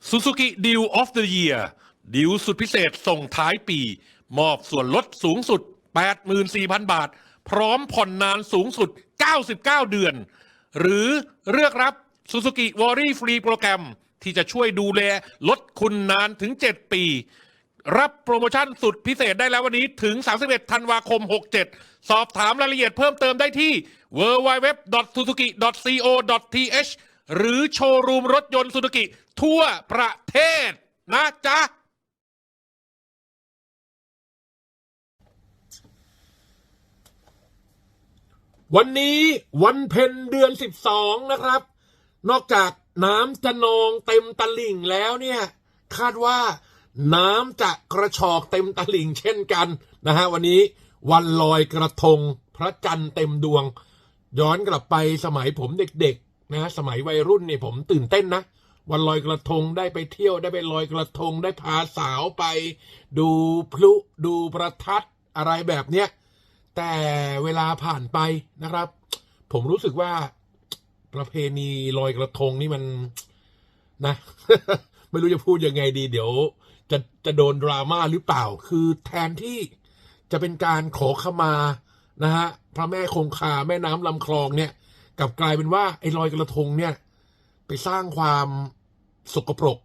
Suzuki Deal of the Year ดีลสุดพิเศษส่งท้ายปี มอบส่วนลดสูงสุด 84,000 บาท พร้อมผ่อนนานสูงสุด 99 เดือน หรือเลือกรับ Suzuki w a r r y Free โปรแกรม ที่จะช่วยดูแลลดคุณนานถึง 7 ปี รับโปรโมชั่นสุดพิเศษได้แล้ววันนี้ถึง 31 ธันวาคม 67 สอบถามรายละเอียดเพิ่มเติมได้ที่ www.suzuki.co.th หรือโชว์รูมรถยนต์ซูซูกิ ทั่วประเทศนะจ๊ะ วันนี้วันเพ็ญเดือนสิบสองนะครับ นอกจากน้ำจะนองเต็มตลิ่งแล้วเนี่ย คาดว่าน้ำจะกระชอกเต็มตลิ่งเช่นกันนะฮะวันนี้วันลอยกระทงพระจันทร์เต็มดวง ย้อนกลับไปสมัยผมเด็ก นะสมัยวัยรุ่นเนี่ยผมตื่นเต้นนะ วันลอยกระทงได้ไปเที่ยวได้ไปลอยกระทงได้พาสาวไป ดูพลุดูประทัดอะไรแบบเนี้ยแต่เวลาผ่านไปนะครับ ผมรู้สึกว่าประเพณีลอยกระทงนี่มันนะ ไม่รู้จะพูดยังไงดี เดี๋ยว จะจะโดนดราม่าหรือเปล่า คือแทนที่จะเป็นการขอขมานะฮะพระแม่คงคาแม่น้ำลำคลองเนี่ย กลับกลายเป็นว่าไอ้ลอยกระทงเนี่ย ไปสร้างความสกปรก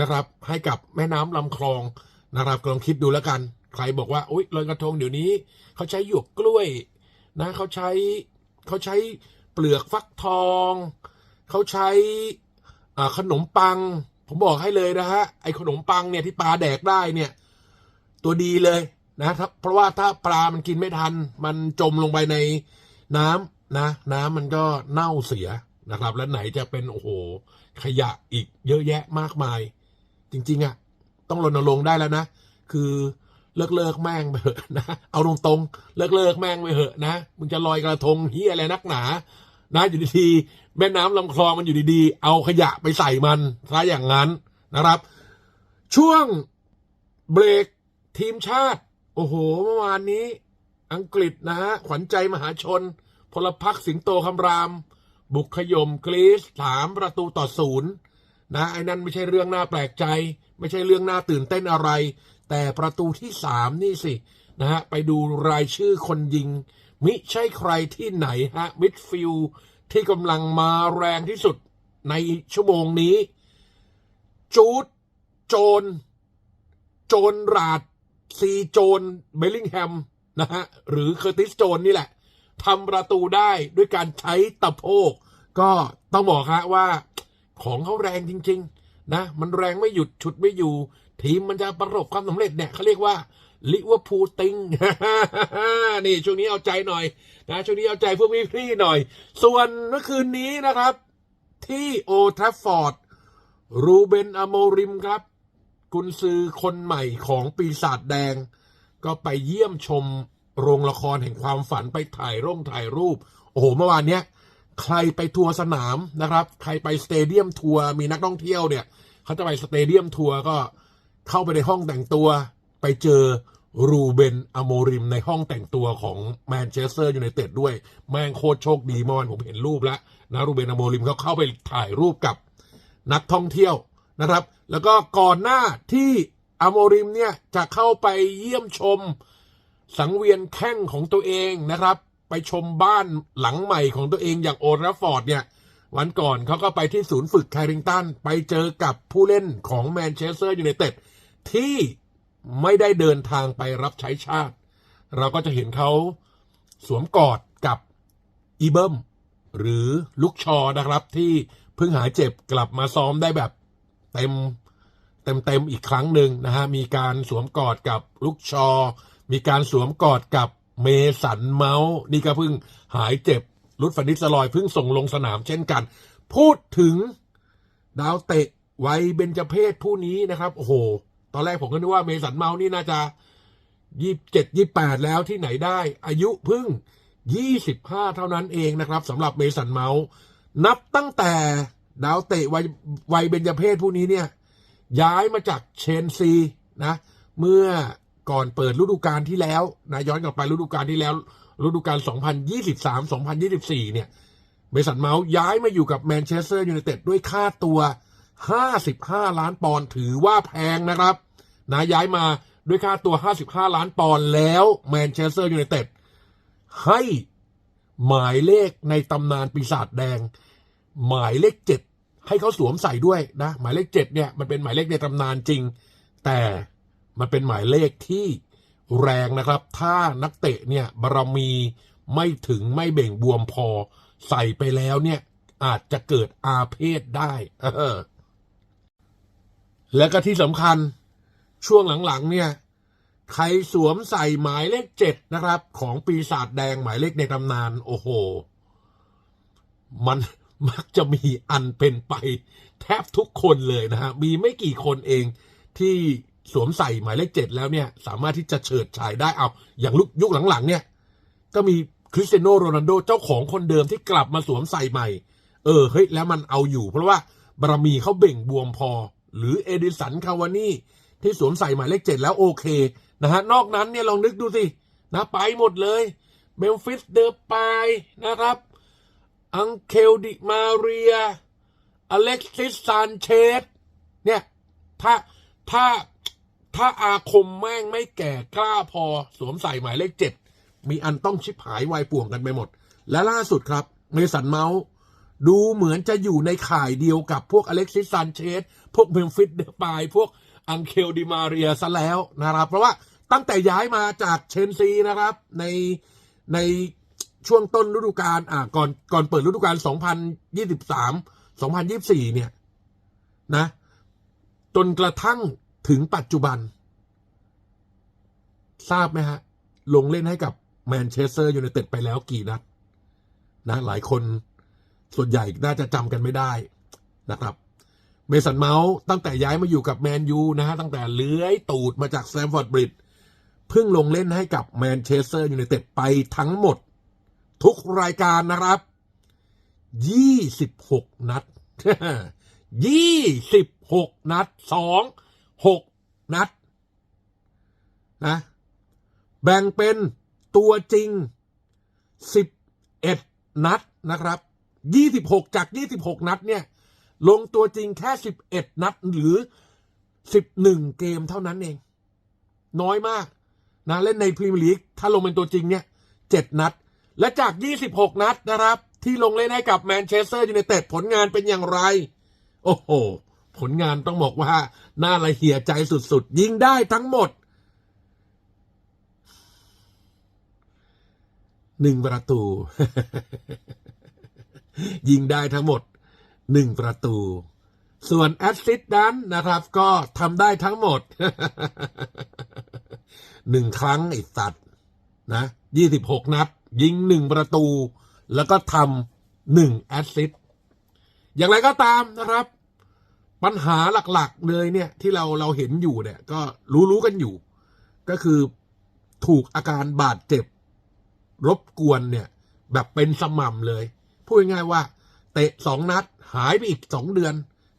นะครับ ให้กับแม่น้ำลำคลองนะครับลองคิดดูแล้วกัน ใครบอกว่าโอ๊ยลอยกระทงเดี๋ยวนี้ เขาใช้หยวกกล้วยนะเขาใช้เขาใช้เปลือกฟักทอง เขาใช้อ่าขนมปัง ผมบอกให้เลยนะฮะไอ้ขนมปังเนี่ยที่ปลาแดกได้เนี่ย ตัวดีเลยนะเพราะว่าถ้าปลามันกินไม่ทัน มันจมลงไปในน้ำ นะน้ำมันก็เน่าเสียนะครับ แล้วไหนจะเป็นโอ้โหขยะอีกเยอะแยะมากมาย จริง ๆอะ่ะ ต้องรณรงค์ได้แล้วนะ คือเลิกเลิกแม่งไปเถอะนะ เอาตรงๆ เลิกเลิกแม่งไปเถอะนะ มึงจะลอยกระทงเฮียอะไรนักหนา นะอยู่ดีๆแม่น้ำลำคลองมันอยู่ดีๆ เอาขยะไปใส่มันซะอย่างนั้นนะครับ ช่วงเบรกทีมชาติ โอ้โห เมื่อวานนี้ อังกฤษนะฮะขวัญใจมหาชน พลพักสิงโตคำราม บุกขยมกรีซสามประตูต่อศูนย์นะไอ้นั่นไม่ใช่เรื่องน่าแปลกใจ ไม่ใช่เรื่องน่าตื่นเต้นอะไร แต่ประตูที่สามนี่สินะฮะไปดูรายชื่อคนยิง มิใช่ใครที่ไหนฮะมิดฟิลที่กำลังมาแรงที่สุดในชั่วโมงนี้ จูดโจน โจนราดซีโจนเบลลิงแฮมนะฮะหรือเคอร์ติสโจนนี่แหละ ทำประตูได้ด้วยการใช้ตะโพก ก็ต้องบอกฮะว่าของเขาแรงจริง ๆ นะ มันแรงไม่หยุดฉุดไม่อยู่ ทีมมันจะประสบความสำเร็จเนี่ยเขาเรียกว่าลิเวอร์พูลติงนี่ช่วงนี้เอาใจหน่อยนะช่วงนี้เอาใจพวกพี่ๆหน่อย ส่วนเมื่อคืนนี้นะครับ ที่โอทราฟฟอร์ดรูเบนอโมริมครับ กุนซือคนใหม่ของปีศาจแดง ก็ไปเยี่ยมชม โรงละครแห่งความฝันไปถ่ายร่งถ่ายรูป โอ้โห เมื่อวานเนี้ย ใครไปทัวร์สนามนะครับ ใครไปสเตเดียมทัวร์ มีนักท่องเที่ยวเนี่ย เขาจะไปสเตเดียมทัวร์ก็เข้าไปในห้องแต่งตัว ไปเจอรูเบนอโมริมในห้องแต่งตัวของแมนเชสเตอร์ยูไนเต็ดด้วย แม่งโคตรโชคดีเมื่อวานผมเห็นรูปแล้วนะรูเบนอโมริมเขาเข้าไปถ่ายรูปกับนักท่องเที่ยวนะครับ แล้วก็ก่อนหน้าที่อโมริมเนี่ยจะเข้าไปเยี่ยมชม สังเวียนแข้งของตัวเองนะครับ ไปชมบ้านหลังใหม่ของตัวเองอย่างโอราฟอร์ดเนี่ย วันก่อนเขาก็ไปที่ศูนย์ฝึกแคริงตันไปเจอกับผู้เล่นของแมนเชสเตอร์ยูไนเต็ดที่ไม่ได้เดินทางไปรับใช้ชาติ เราก็จะเห็นเขาสวมกอดกับอีเบิมหรือลุกชอนะครับ ที่เพิ่งหายเจ็บกลับมาซ้อมได้แบบเต็มเต็มเต็มอีกครั้งหนึ่งนะฮะมีการสวมกอดกับลุกชอ มีการสวมกอดกับเมสันเมาส์นี่ก็เพิ่งหายเจ็บรุดฟันนิสลอยเพิ่งส่งลงสนามเช่นกัน พูดถึงดาวเตะวัยเบญจเพศผู้นี้นะครับ โอ้โห ตอนแรกผมก็นึกว่าเมสันเมาส์นี่น่าจะยี่เจ็ดยี่แปดแล้วที่ไหนได้ อายุเพิ่งยี่สิบห้าเท่านั้นเองนะครับสำหรับเมสันเมาส์นับตั้งแต่ดาวเตะวัยวัยเบญจเพศผู้นี้เนี่ยย้ายมาจากเชนซีนะ เมื่อ ก่อนเปิดฤดูกาลที่แล้วนะย้อนกลับไปฤดูกาลที่แล้วฤดูกาล 2023-2024 เนี่ยเมสันเมาส์ย้ายมาอยู่กับแมนเชสเตอร์ยูไนเต็ดด้วยค่าตัว 55 ล้านปอนด์ถือว่าแพงนะครับนะย้ายมาด้วยค่าตัว 55 ล้านปอนด์แล้วแมนเชสเตอร์ยูไนเต็ดให้หมายเลขในตำนานปีศาจแดง หมายเลขเจ็ดให้เขาสวมใส่ด้วยนะ หมายเลขเจ็ดเนี่ยมันเป็นหมายเลขในตำนานจริง แต่ มันเป็นหมายเลขที่แรงนะครับ ถ้านักเตะเนี่ยบารมีไม่ถึงไม่เบ่งบวมพอ ใส่ไปแล้วเนี่ย อาจจะเกิดอาเพศได้ออและก็ที่สำคัญช่วงหลังๆ เนี่ยใครสวมใส่หมายเลขเจ็ดนะครับ ของปีศาจแดงหมายเลขในตำนาน โอ้โห มันมักจะมีอันเป็นไป แทบทุกคนเลยนะฮะ มีไม่กี่คนเองที่ สวมใส่หมายเลขเจ็ดแล้วเนี่ย สามารถที่จะเฉิดฉายได้เอาอย่างลุกยุคหลังๆ เนี่ย ก็มีคริสเตียโนโรนัลโดเจ้าของคนเดิมที่กลับมาสวมใส่ใหม่ เออเฮ้ยแล้วมันเอาอยู่ เพราะว่าบารมีเขาเบ่งบวมพอ หรือเอดิสันคาวานี่ที่สวมใส่หมายเลขเจ็ดแล้วโอเคนะฮะนอกนั้นเนี่ยลองนึกดูสินะไปหมดเลยเมลฟิสเดอร์ปายนะครับ อังเคลดิมาเรีย อเล็กซิสซานเชสเนี่ย ถ้าถ้า ถ้าอาคมแม่งไม่แก่กล้าพอสวมใส่หมายเลขเจ็ดมีอันต้องชิบหายวายป่วงกันไปหมด และล่าสุดครับเมสันเมาส์ดูเหมือนจะอยู่ในข่ายเดียวกับพวกอเล็กซิสซานเชสพวกเมมฟิสเดปายพวกอังเคลดิมาเรียซะแล้วนะครับ เพราะว่าตั้งแต่ย้ายมาจากเชนซีนะครับ ในในช่วงต้นฤดูกาลอ่าก่อนก่อนเปิดฤดูกาล 2023 2024 เนี่ยนะ จนกระทั่ง ถึงปัจจุบัน ทราบไหมฮะ ลงเล่นให้กับแมนเชสเตอร์ยูไนเต็ดไปแล้วกี่นัดนะ หลายคนส่วนใหญ่น่าจะจำกันไม่ได้นะครับ เมสันเมาส์ตั้งแต่ย้ายมาอยู่กับแมนยูนะฮะ ตั้งแต่เลื้อยตูดมาจากแซมฟอร์ดบริดจ์เพิ่งลงเล่นให้กับแมนเชสเตอร์ยูไนเต็ดไปทั้งหมด ทุกรายการนะครับ 26 นัด 26 นัด 2 6นัดนะแบ่งเป็นตัวจริง11นัดนะครับ26จาก26นัดเนี่ย ลงตัวจริงแค่11นัดหรือ11เกมเท่านั้นเอง น้อยมากนะเล่นในพรีเมียร์ลีกถ้าลงเป็นตัวจริงเนี่ย7นัด และจาก 26 นัดนะครับ ที่ลงเล่นให้กับแมนเชสเตอร์ยูไนเต็ดผลงานเป็นอย่างไร โอ้โห ผลงานต้องบอกว่า น่าละเหียใจสุดๆ ยิงได้ทั้งหมดหนึ่งประตู ยิงได้ทั้งหมดหนึ่งประตู ส่วนแอสซิสต์นั้นนะครับ ก็ทำได้ทั้งหมดหนึ่งครั้งไอ้สัตว์นะยี่สิบหกนัด ยิงหนึ่งประตู แล้วก็ทำหนึ่งแอสซิสต์อย่างไรก็ตามนะครับ ปัญหาหลักๆเลยเนี่ยที่เราเราเห็นอยู่เนี่ย ก็รู้ๆกันอยู่ ก็คือถูกอาการบาดเจ็บ รบกวนเนี่ย แบบเป็นสม่ำเลย พูดง่ายๆว่า เตะสองนัด หายไปอีกสองเดือน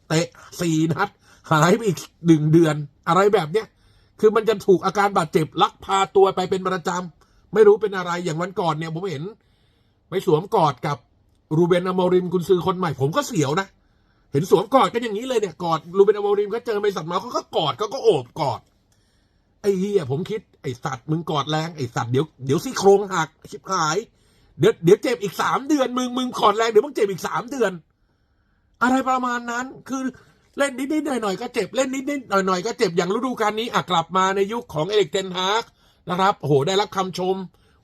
เตะสี่นัด หายไปอีกหนึ่งเดือน อะไรแบบเนี้ยคือมันจะถูกอาการบาดเจ็บลักพาตัวไปเป็นประจำไม่รู้เป็นอะไรอย่างวันก่อนเนี่ย ผมเห็น ไปสวมกอดกับรูเบนอโมริมกุนซือคนใหม่ ผมก็เสียวนะ เห็นสวมกอดกันอย่างนี้เลยเนี่ยกอดรูเบนอโมริมก็เจอไมสัตว์มาเขาก็กอดเขาก็โอบกอดไอ้เฮียผมคิดไอ้สัตว์มึงกอดแรงไอ้สัตว์เดี๋ยวเดี๋ยวซี่โครงหักชิบหาย เดี๋ยวเดี๋ยวเจ็บอีกสามเดือนมึงมึงกอดแรงเดี๋ยวมึงเจ็บอีกสามเดือน อะไรประมาณนั้นคือเล่นนิดนิดหน่อยหน่อยก็เจ็บเล่นนิดนิดหน่อยหน่อยก็เจ็บอย่างฤดูกาลนี้อะกลับมาในยุคของเอริกเทนฮากนะครับโอ้โหได้รับคำชม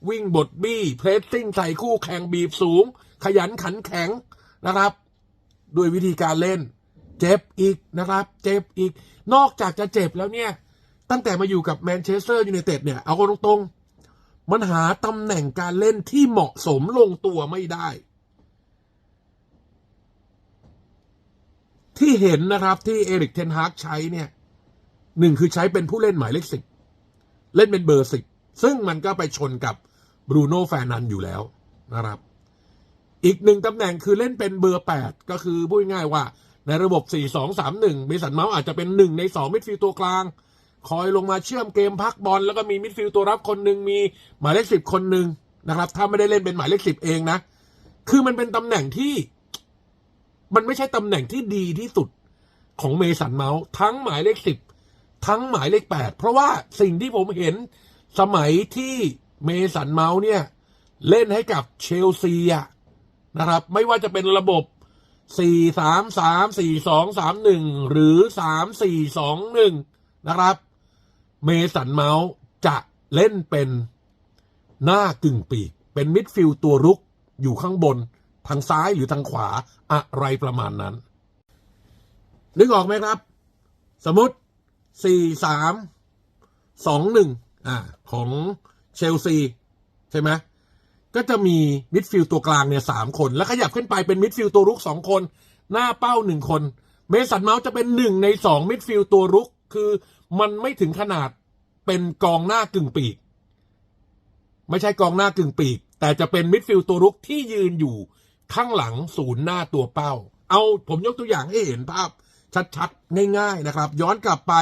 วิ่งบทบี้เพรสซิ่งใส่คู่แข่งบีบสูง ขยันขันแข็งนะครับ ด้วยวิธีการเล่น เจ็บอีกนะครับ เจ็บอีก นอกจากจะเจ็บแล้วเนี่ย ตั้งแต่มาอยู่กับแมนเชสเตอร์ยูไนเต็ดเนี่ย เอากันตรงๆ มันหาตำแหน่งการเล่นที่เหมาะสมลงตัวไม่ได้ ที่เห็นนะครับที่เอริกเทนฮากใช้เนี่ยหนึ่งคือใช้เป็นผู้เล่นหมายเลขสิบเล่นเป็นเบอร์สิบซึ่งมันก็ไปชนกับบรูโน่แฟร์นันอยู่แล้วนะครับ อีกหนึ่งตำแหน่งคือเล่นเป็นเบอร์แปดก็คือพูดง่ายว่า ในระบบ 4-2-3-1 มีสันเมาส์อาจจะเป็นหนึ่งในสองมิดฟิลด์ตัวกลาง คอยลงมาเชื่อมเกมพักบอลแล้วก็มีมิดฟิลด์ตัวรับคนหนึ่งมีหมายเลขสิบคนหนึ่งนะครับ ถ้าไม่ได้เล่นเป็นหมายเลขสิบเองนะ คือมันเป็นตำแหน่งที่ มันไม่ใช่ตำแหน่งที่ดีที่สุดของเมสันเมาส์ทั้งหมายเลขสิบทั้งหมายเลขแปดเพราะว่าสิ่งที่ผมเห็นสมัยที่เมสันเมาส์เนี่ย เล่นให้กับเชลซีอะ นะครับ ไม่ว่าจะเป็นระบบสี่สามสามสี่สองสามหนึ่งหรือสามสี่สองหนึ่งนะครับ เมสันเมาส์จะเล่นเป็นหน้ากึ่งปีก เป็นมิดฟิลด์ตัวรุกอยู่ข้างบน ทางซ้ายหรือทางขวาอะไรประมาณนั้น นึกออกไหมครับ สมมติสี่สามสองหนึ่งอ่า ของเชลซี ใช่ไหม ก็จะมีมิดฟิลด์ตัวกลางเนี่ยสามคน แล้วขยับขึ้นไปเป็นมิดฟิลด์ตัวรุกสองคน หน้าเป้าหนึ่งคน เมสันเมาส์จะเป็นหนึ่งในสองมิดฟิลด์ตัวรุก คือมันไม่ถึงขนาดเป็นกองหน้ากึ่งปีก ไม่ใช่กองหน้ากึ่งปีก แต่จะเป็นมิดฟิลด์ตัวรุกที่ยืนอยู่ข้างหลังศูนย์หน้าตัวเป้า เอาผมยกตัวอย่างให้เห็นภาพชัดๆ ง่ายๆนะครับ ย้อนกลับไป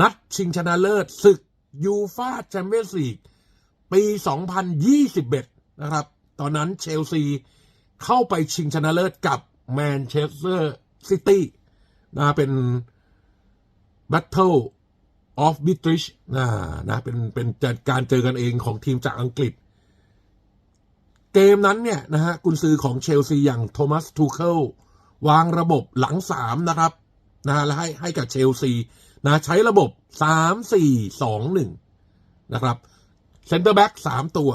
นัดชิงชนะเลิศศึกยูฟาแชมเปี้ยนส์ลีก ปี 2021 นะครับ ตอนนั้นเชลซีเข้าไปชิงชนะเลิศกับแมนเชสเตอร์ซิตี้นะเป็น Battle of b i t r i c h นะนะเป็นเป็นการเจอกันเองของทีมจากอังกฤษ เกมนั้นเนี่ยนะฮะกุนซือของเชลซีอย่างโทมัสทูเคิลวางระบบหลังสามนะครับนะฮะและให้ให้กับเชลซีนะใช้ระบบ3 4 2 1นะครับ เซนเตอร์แบ็กสามตัว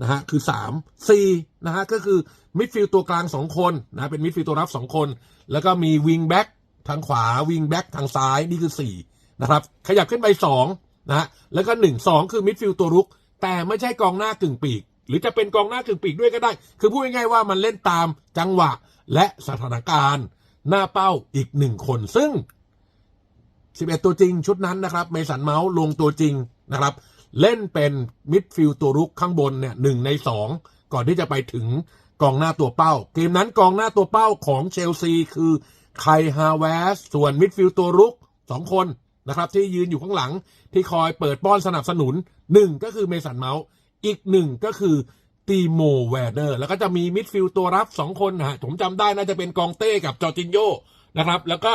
นะฮะคือสามสี่นะฮะก็คือมิดฟิลด์ตัวกลางสองคนนะเป็นมิดฟิลด์ตัวรับสองคน แล้วก็มีวิงแบ็กทางขวาวิงแบ็กทางซ้ายนี่คือสี่นะครับขยับขึ้นไปสองนะฮะแล้วก็หนึ่งสองคือมิดฟิลด์ตัวรุก แต่ไม่ใช่กองหน้ากึ่งปีก หรือจะเป็นกองหน้ากึ่งปีกด้วยก็ได้ คือพูดง่ายๆว่ามันเล่นตามจังหวะและสถานการณ์ หน้าเป้าอีกหนึ่งคน ซึ่ง 11 ตัวจริงชุดนั้นนะครับเมสันเมาส์ลงตัวจริงนะครับ เล่นเป็นมิดฟิลด์ตัวรุกข้างบนเนี่ยหนึ่งในสองก่อนที่จะไปถึงกองหน้าตัวเป้า เกมนั้นกองหน้าตัวเป้าของเชลซีคือไคฮาเวสส่วนมิดฟิลด์ตัวรุกสองคนนะครับที่ยืนอยู่ข้างหลังที่คอยเปิดป้อนสนับสนุนหนึ่งก็คือเมสันเมาส์อีกหนึ่งก็คือตีโมแวร์เนอร์ แล้วก็จะมีมิดฟิลด์ตัวรับสองคนนะฮะผมจำได้น่าจะเป็นกองเต้กับจอร์จินโยนะครับแล้วก็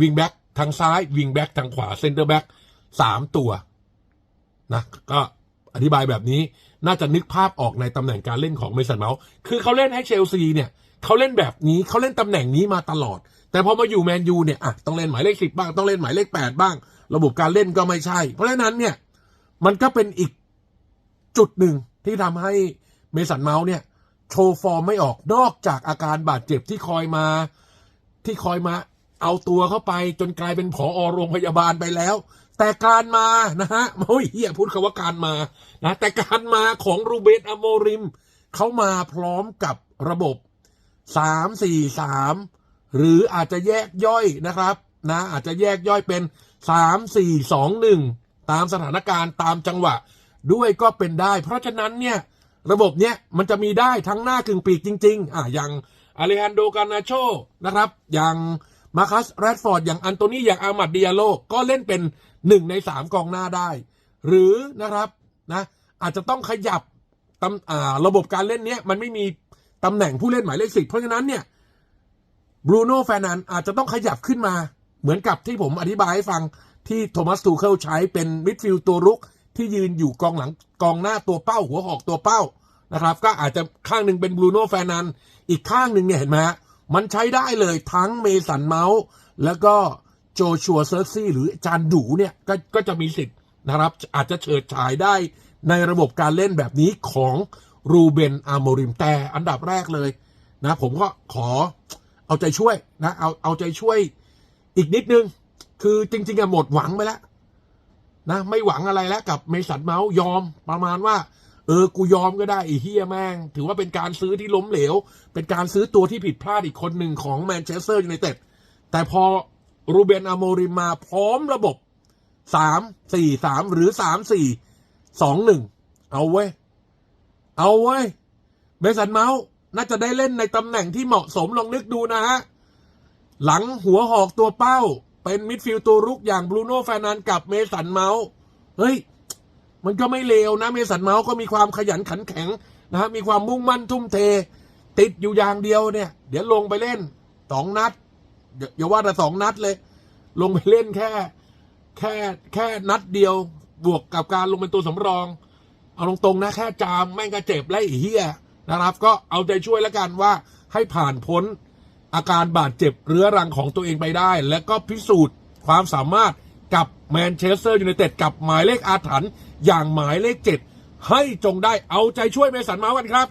วิงแบ็กทางซ้ายวิงแบ็กทางขวาเซนเตอร์แบ็กสามตัว นะก็อธิบายแบบนี้น่าจะนึกภาพออกในตำแหน่งการเล่นของเมสันเมาส์คือเขาเล่นให้เชลซีเนี่ยเขาเล่นแบบนี้เขาเล่นตำแหน่งนี้มาตลอด แต่พอมาอยู่แมนยูเนี่ยอะต้องเล่นหมายเลขสิบบ้างต้องเล่นหมายเลขแปดบ้าง ระบบการเล่นก็ไม่ใช่ เพราะฉะนั้นเนี่ยมันก็เป็นอีกจุดหนึ่งที่ทำให้เมสันเมาส์เนี่ยโชว์ฟอร์มไม่ออกนอกจากอาการบาดเจ็บที่คอยมาที่คอยมาเอาตัวเข้าไปจนกลายเป็นผอโรงพยาบาลไปแล้ว แต่การมานะฮะโอ้ยเฮียพูดคำว่าการมานะแต่การมาของรูเบนอโมริม เขามาพร้อมกับระบบสามสี่สามหรืออาจจะแยกย่อยนะครับนะอาจจะแยกย่อยเป็นสามสี่สองหนึ่งตามสถานการณ์ตามจังหวะด้วยก็เป็นได้ เพราะฉะนั้นเนี่ยระบบเนี้ยมันจะมีได้ทั้งหน้ากึ่งปีกจริง ๆ อะอย่างอเลฮันโดกานาโชนะครับ อย่างมาคัสแรดฟอร์ด อย่างอันโตนีอย่างอามัดเดียโลก็เล่นเป็น หนึ่งในสามกองหน้าได้ หรือนะครับนะอาจจะต้องขยับตำอ่าระบบการเล่นเนี้ยมันไม่มีตำแหน่งผู้เล่นหมายเลขสิบเพราะฉะนั้นเนี่ยบรูโน่แฟนันอาจจะต้องขยับขึ้นมาเหมือนกับที่ผมอธิบายให้ฟังที่โทมัสทูเคิลใช้เป็นมิดฟิลด์ตัวรุกที่ยืนอยู่กองหลังกองหน้าตัวเป้า หัวหอกตัวเป้านะครับ ก็อาจจะข้างหนึ่งเป็นบรูโน่แฟนันอีกข้างหนึ่งเนี่ยเห็นไหมฮะมันใช้ได้เลยทั้งเมสันเมาส์แล้วก็ โจชัวเซอร์ซี่หรือจานดูเนี่ยก็ก็จะมีสิทธิ์นะครับ อาจจะเฉิดฉายได้ในระบบการเล่นแบบนี้ของรูเบนอาโมริมแต่อันดับแรกเลยนะผมก็ขอเอาใจช่วยนะเอาเอาใจช่วยอีกนิดนึง คือจริงๆอะหมดหวังไปแล้วนะไม่หวังอะไรแล้วกับเมสันเมาส์ยอมประมาณว่า เออกูยอมก็ได้ไอ้เฮียแม่ง ถือว่าเป็นการซื้อที่ล้มเหลว เป็นการซื้อตัวที่ผิดพลาดอีกคนหนึ่งของแมนเชสเตอร์ยูไนเต็ดแต่พอ รูเบนอโมริมมาพร้อมระบบสามสี่สามหรือสามสี่สองหนึ่งเอาเว้เอาเว้เมสันเมาส์น่าจะได้เล่นในตำแหน่งที่เหมาะสมลองนึกดูนะฮะ หลังหัวหอกตัวเป้า เป็นมิดฟิลด์ตัวรุกอย่างบรูโน่แฟนันกับเมสันเมาส์เฮ้ย มันก็ไม่เลวนะ เมสันเมาส์ก็มีความขยันขันแข็งนะฮะมีความมุ่งมั่นทุ่มเท ติดอยู่อย่างเดียวเนี่ย เดี๋ยวลงไปเล่นสองนัด อย่าว่าแต่สองนัดเลย ลงไปเล่นแค่ แค่แค่นัดเดียว บวกกับการลงเป็นตัวสำรอง เอาตรงๆนะแค่จามแม่งก็เจ็บแล้วไอ้เฮียนะครับ ก็เอาใจช่วยแล้วกันว่าให้ผ่านพ้นอาการบาดเจ็บเรื้อรังของตัวเองไปได้ และก็พิสูจน์ความสามารถกับแมนเชสเตอร์ยูไนเต็ดกับหมายเลขอาถรรพ์อย่างหมายเลขเจ็ดให้จงได้เอาใจช่วยเมสันเมาส์กันครับ